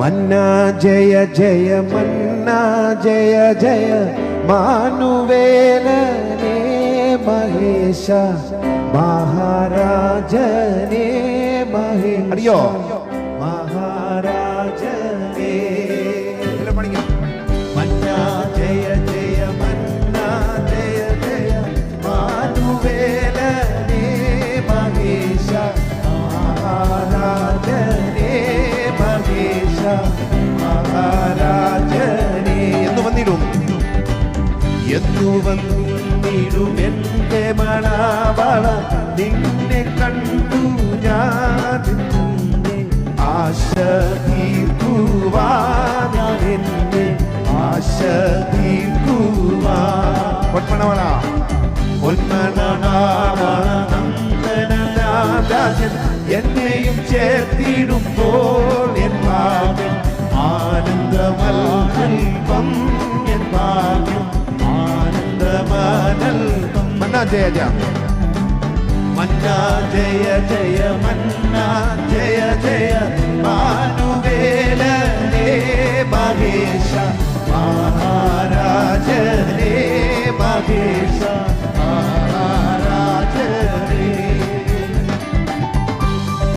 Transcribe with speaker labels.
Speaker 1: മന്ന ജയ ജയ മന്ന ജയ ജയ മാനുവേലനേ മഹേശ മഹാരാജനേ മഹേ
Speaker 2: അറിയോ?
Speaker 1: മഹാരാജനേ മഹാരാജനേ
Speaker 2: എന്ന് വന്നിടും.
Speaker 1: എന്നു വന്നിടും എന്റെ മണാവള നിന്നെ കണ്ടു ഞാൻ ആശ തീർക്കുവാൻ ഞാൻ എന്നെ ആശ തീർക്കുവാൻ
Speaker 2: പൊന്മണവള
Speaker 1: പൊന്മണനാരാജൻ എന്നെയും ചേർത്തിടുമ്പോൾ എൻ
Speaker 2: മന്ന ജയ ജയ.
Speaker 1: മന്ന ജയ ജയ മന്ന ജയ ജയ. മാനുവേലനേ മഹേശ മഹാരാജനേ മഹേശ.